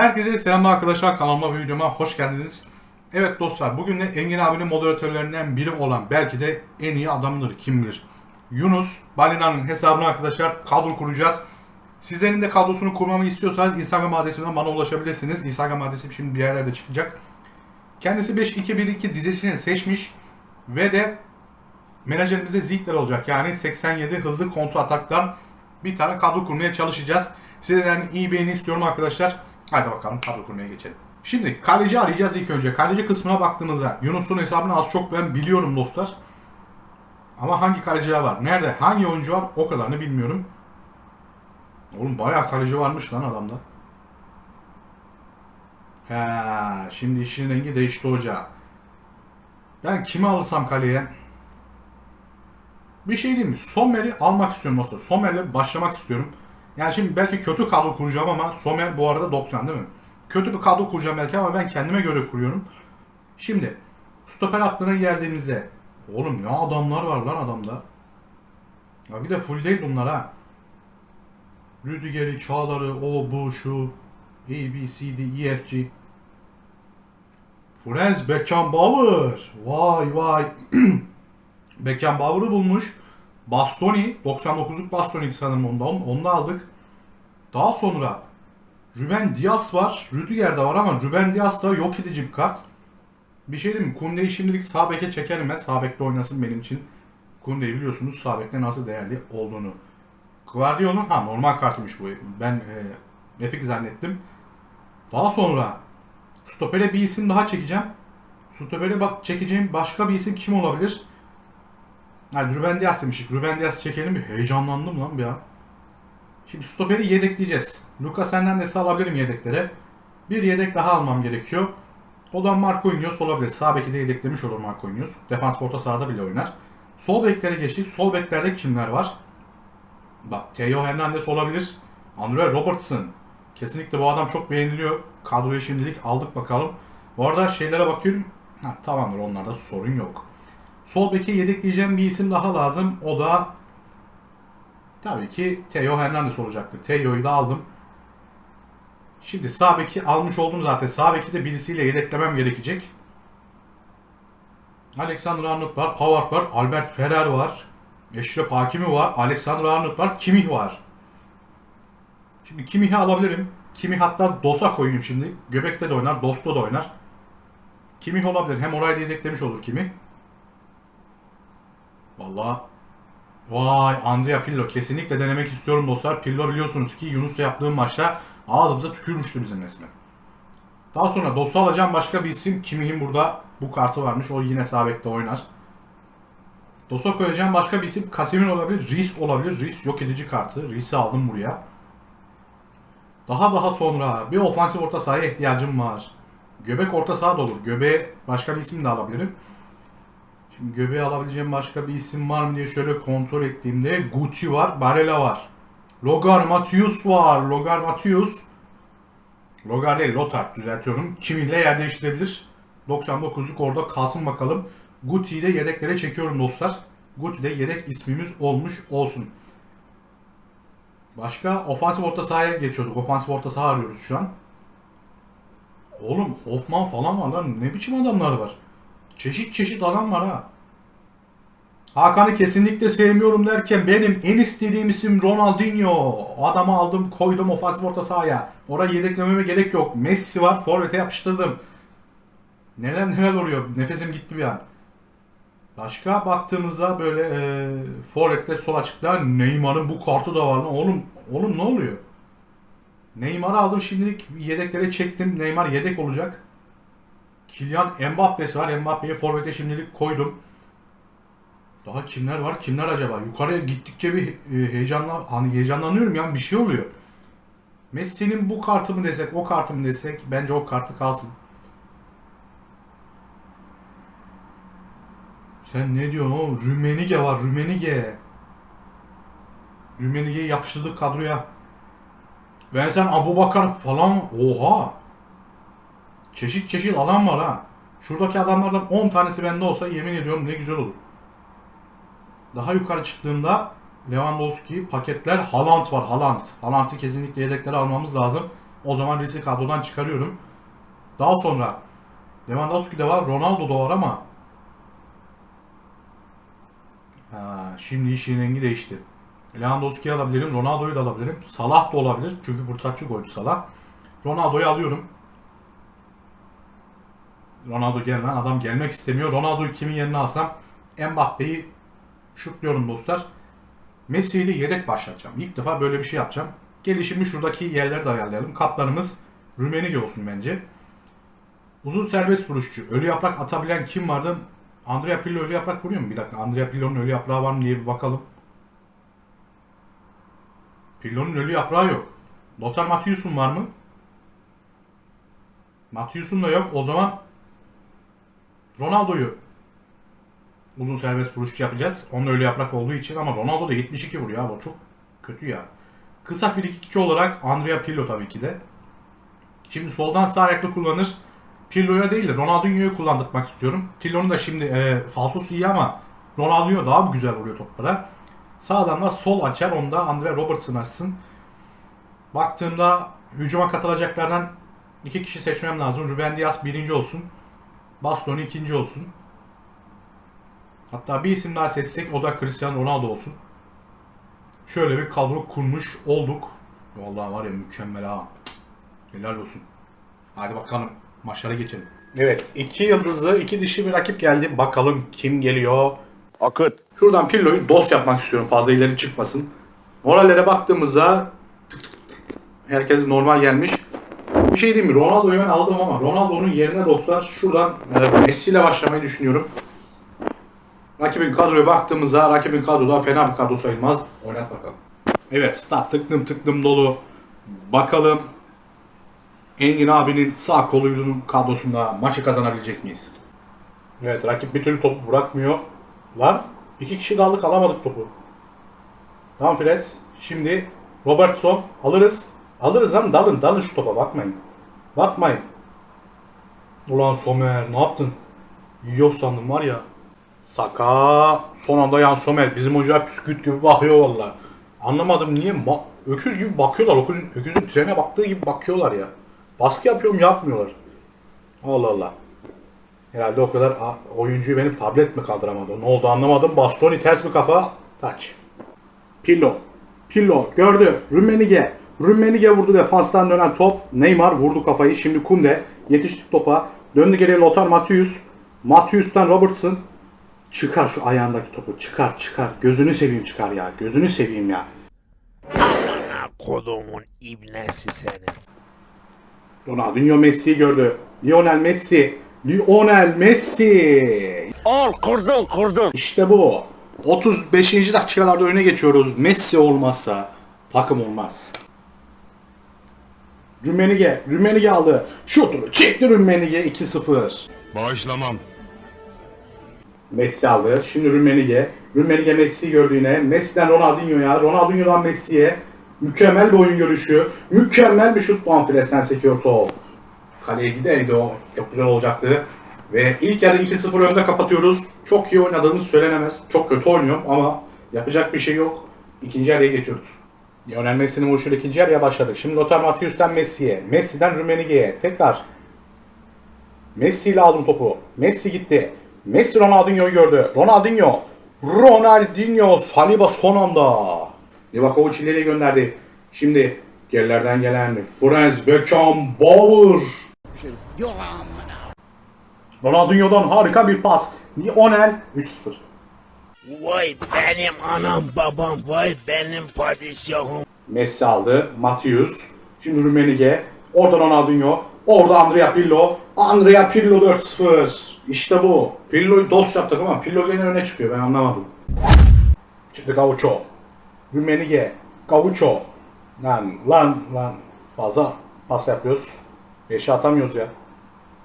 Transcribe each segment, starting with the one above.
Herkese selamlar arkadaşlar kanalıma ve videoma hoş geldiniz. Evet dostlar bugün de Engin abinin moderatörlerinden biri olan belki de en iyi adamdır kim bilir. Yunus Balina'nın hesabına arkadaşlar kadro kuracağız. Sizlerin de kadrosunu kurmamı istiyorsanız Instagram adresinden bana ulaşabilirsiniz. Instagram adresim şimdi bir yerlerde çıkacak. Kendisi 5-2-1-2 dizisini seçmiş ve de menajerimize Ziggler olacak. Yani 87 hızlı kontra ataktan bir tane kadro kurmaya çalışacağız. Sizden iyi beğeni istiyorum arkadaşlar. Hadi bakalım kadro kurmaya geçelim. Şimdi kaleci arayacağız ilk önce. Kaleci kısmına baktığımızda Yunus'un hesabını az çok ben biliyorum dostlar. Ama hangi kaleciler var? Nerede? Hangi oyuncu var? O kadarını bilmiyorum. Oğlum bayağı kaleci varmış lan adamda. He, şimdi işin rengi değişti hoca. Ben kimi alırsam kaleye? Bir şey diyeyim mi? Sommer'i almak istiyorum dostlar. Sommer'le başlamak istiyorum. Yani şimdi belki kötü kadro kuracağım ama Sommer bu arada 90 değil mi? Kötü bir kadro kuracağım belki ama ben kendime göre kuruyorum. Şimdi stoper hattına geldiğimizde oğlum ne adamlar var lan adamda. Ya bir de full değil bunlar ha. Rüdiger'i, Çağlar'ı, o bu şu A, B, C, D, E, F, G. Franz Beckenbauer. Vay vay. Beckenbauer'ı bulmuş. Bastoni, 99'luk Bastoni sanırım onda. Onu, da aldık. Daha sonra Ruben Diaz var. Rüdiger de var ama Ruben Diaz da yok edici bir kart. Bir şey diyeyim mi? Kunde'yi şimdilik sağ beke çekerim ben. Sağ bekte oynasın benim için. Kunde'yi biliyorsunuz sağ bekte nasıl değerli olduğunu. Guardiola'nın ha normal kartıymış bu. Ben e, Epic zannettim. Daha sonra Stopper'e bir isim daha çekeceğim. Stopper'e bak çekeceğim başka bir isim kim olabilir? Hadi Ruben Diaz demiştik. Ruben Diaz çekelim bir heyecanlandım lan bir an. Şimdi stoperi yedekleyeceğiz. Lucas Hernandez'i alabilirim yedeklere. Bir yedek daha almam gerekiyor. O da Marquinhos olabilir. Sağ beki de yedeklemiş olur Marquinhos. Defans orta sahada bile oynar. Sol beklere geçtik. Sol beklerde kimler var? Bak Theo Hernandez olabilir. Andre Robertson. Kesinlikle bu adam çok beğeniliyor. Kadroya şimdilik aldık bakalım. Bu arada şeylere bakıyorum. Ha, tamamdır onlarda sorun yok. Sol beke yedekleyeceğim bir isim daha lazım. O da tabii ki Theo Hernandez olacaktır. Theo'yu da aldım. Şimdi sağ beki almış oldum zaten. Sağ beki de birisiyle yedeklemem gerekecek. Alexander Arnold var, Pavard var, Albert Ferrer var. Eşref Hakimi var, Alexander Arnold var, Kimih var. Şimdi Kimih'i alabilirim. Kimih hatta Dos'a koyayım şimdi. Göbek'te de oynar, Dost'ta da oynar. Kimih olabilir. Hem orayı da yedeklemiş olur Kimih. Vallahi Vay Andrea Pirlo kesinlikle denemek istiyorum dostlar. Pirlo biliyorsunuz ki Yunus'la yaptığım maçta ağzımıza tükürmüştü bizim resmen. Daha sonra Dos'u alacağım başka bir isim. Kimih'in burada bu kartı varmış. O yine sağ bekte oynar. Dos'a koyacağım başka bir isim. Casemir olabilir. Riz olabilir. Riz yok edici kartı. Riz'i aldım buraya. Daha daha sonra bir ofansif orta sahaya ihtiyacım var. Göbek orta saha da olur. Göbeğe başka bir isim de alabilirim. Şimdi göbeğe alabileceğim başka bir isim var mı diye şöyle kontrol ettiğimde Guti var, Barella var. Logar Matius var. Logar Matius. Logar değil, Lothar düzeltiyorum. Kimih'le yer değiştirebilir. 99'luk orada kalsın bakalım. Guti'yi de yedeklere çekiyorum dostlar. Guti de yedek ismimiz olmuş olsun. Başka ofansif orta sahaya geçiyorduk. Ofansif orta saha arıyoruz şu an. Oğlum Hoffman falan var lan. Ne biçim adamlar var. Çeşit çeşit adam var ha. Hakan'ı kesinlikle sevmiyorum derken benim en istediğim isim Ronaldinho. Adamı aldım koydum ofansif orta sahaya. Oraya yedeklememe gerek yok. Messi var forvete yapıştırdım. Neler neler oluyor. Nefesim gitti bir an. Başka baktığımızda böyle e, forvette sol açıkta Neymar'ın bu kartı da var lan. Oğlum, oğlum ne oluyor? Neymar'ı aldım şimdilik yedeklere çektim. Neymar yedek olacak. Kylian Mbappe'si var. Mbappe'yi forvete şimdilik koydum. Daha kimler var? Kimler acaba? Yukarıya gittikçe bir e, heyecanla hani heyecanlanıyorum yani bir şey oluyor. Messi'nin bu kartı mı desek, o kartı mı desek bence o kartı kalsın. Sen ne diyorsun oğlum? Rümenige var, Rümenige. Rümenige'yi yapıştırdık kadroya. Ve sen Abubakar falan oha. Çeşit çeşit adam var ha. Şuradaki adamlardan 10 tanesi bende olsa yemin ediyorum ne güzel olur. Daha yukarı çıktığımda Lewandowski paketler Haaland var Haaland. Haaland'ı kesinlikle yedeklere almamız lazım. O zaman riski kadrodan çıkarıyorum. Daha sonra Lewandowski de var, Ronaldo da var ama ha, şimdi işin rengi değişti. Lewandowski'yi alabilirim, Ronaldo'yu da alabilirim. Salah da olabilir çünkü fırsatçı golcü Salah. Ronaldo'yu alıyorum. Ronaldo gel lan adam gelmek istemiyor. Ronaldo'yu kimin yerine alsam Mbappe'yi şutluyorum dostlar. Messi'yi yedek başlatacağım. İlk defa böyle bir şey yapacağım. Gelişimi şuradaki yerleri de ayarlayalım. Kaplarımız Rümenige olsun bence. Uzun serbest vuruşçu. Ölü yaprak atabilen kim vardı? Andrea Pirlo ölü yaprak vuruyor mu? Bir dakika. Andrea Pirlo'nun ölü yaprağı var mı diye bir bakalım. Pirlo'nun ölü yaprağı yok. Lothar Matthäus'un var mı? Matthäus'un da yok. O zaman Ronaldo'yu uzun serbest vuruşçu yapacağız. Onun öyle yaprak olduğu için ama Ronaldo da 72 vuruyor abi. O çok kötü ya. Kısa frikikçi olarak Andrea Pirlo tabii ki de. Şimdi soldan sağ ayaklı kullanır. Pirlo'ya değil de Ronaldinho'yu kullandırmak istiyorum. Pirlo'nun da şimdi e, falsosu iyi ama Ronaldinho daha güzel vuruyor toplara. Sağdan da sol açar. Onda Andrea Robertson açsın. Baktığımda hücuma katılacaklardan iki kişi seçmem lazım. Ruben Dias birinci olsun. Bastoni ikinci olsun. Hatta bir isim daha seçsek o da Cristiano Ronaldo olsun. Şöyle bir kadro kurmuş olduk. Vallahi var ya mükemmel ha. Helal olsun. Hadi bakalım maçlara geçelim. Evet iki yıldızlı iki dişi bir rakip geldi. Bakalım kim geliyor. Akıt. Şuradan Pirlo'yu dos yapmak istiyorum fazla ileri çıkmasın. Morallere baktığımızda herkes normal gelmiş. Şey diyeyim mi? Ronaldo'yu ben aldım ama Ronaldo'nun yerine dostlar şuradan e, Messi ile başlamayı düşünüyorum. Rakibin kadroya baktığımızda rakibin kadro da fena bir kadro sayılmaz. Oynat bakalım. Evet stat tıklım tıklım dolu. Bakalım Engin abinin sağ koluyla kadrosunda maçı kazanabilecek miyiz? Evet rakip bir türlü topu bırakmıyor. Lan iki kişi kaldık alamadık topu. Tamam Fres. Şimdi Robertson alırız. Alırız lan dalın dalın şu topa bakmayın. Bakmayın. Ulan Somer ne yaptın? Yiyor sandım var ya. Saka son anda yan Somer bizim hoca püsküt gibi bakıyor valla. Anlamadım niye ma- öküz gibi bakıyorlar. Öküzün, öküzün trene baktığı gibi bakıyorlar ya. Baskı yapıyorum yapmıyorlar. Allah Allah. Herhalde o kadar oyuncuyu benim tablet mi kaldıramadı? Ne oldu anlamadım. Bastoni ters bir kafa. Taç. Pillo. Pillo gördü. Rümenige. Rümenige vurdu defanstan dönen top. Neymar vurdu kafayı. Şimdi Kunde. Yetiştik topa. Döndü geriye Lothar Matthäus. Matthäus'tan Robertson. Çıkar şu ayağındaki topu. Çıkar çıkar. Gözünü seveyim çıkar ya. Gözünü seveyim ya. Amına kodumun ibnesi seni. Ronaldinho Messi'yi gördü. Lionel Messi. Lionel Messi. Al kurdun kurdun. İşte bu. 35. dakikalarda öne geçiyoruz. Messi olmazsa takım olmaz. Rümenige, Rümenige aldı. Şutunu çekti Rümenige 2-0. Bağışlamam. Messi aldı. Şimdi Rümenige. Rümenige Messi'yi gördü yine. Messi'den Ronaldinho'ya, Ronaldinho'dan Messi'ye. Mükemmel bir oyun görüşü. Mükemmel bir şut Banfiles'ten sekiyor top. Kaleye gideydi o. Çok güzel olacaktı. Ve ilk yarı 2-0 önde kapatıyoruz. Çok iyi oynadığımız söylenemez. Çok kötü oynuyorum ama yapacak bir şey yok. İkinci yarıya geçiyoruz. Lionel Messi'nin vuruşuyla ikinci yarıya başladık. Şimdi Lothar Matthäus'ten Messi'ye. Messi'den Rümenige'ye. Tekrar Messi ile aldım topu. Messi gitti. Messi Ronaldinho'yu gördü. Ronaldinho. Ronaldinho. Saliba son anda. Livakovic ileriye gönderdi. Şimdi gerilerden gelen Franz Beckenbauer. Ronaldinho'dan harika bir pas. Lionel 3-0. Vay benim anam babam, vay benim padişahım. Messi aldı. Matius. Şimdi Rümenige. Orada Ronaldinho. Orada Andrea Pirlo. Andrea Pirlo 4-0. İşte bu. Pirlo'yu dost yaptık ama Pirlo gene öne çıkıyor. Ben anlamadım. Şimdi Gaucho. Rümenige. Gaucho. Lan lan lan. Fazla pas yapıyoruz. 5'e atamıyoruz ya.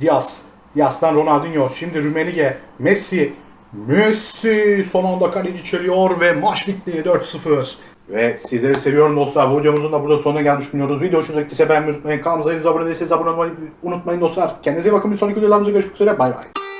Diaz. Diaz'dan Ronaldinho. Şimdi Rümenige. Messi. Messi son anda kaleci çeliyor ve maç bitti 4-0. Ve sizleri seviyorum dostlar. Bu videomuzun da burada sonuna gelmiş bulunuyoruz. Video hoşunuza gittiyse beğenmeyi unutmayın. Kanalımıza henüz abone değilseniz abone olmayı unutmayın dostlar. Kendinize iyi bakın. Bir sonraki videolarımızda görüşmek üzere. Bay bay.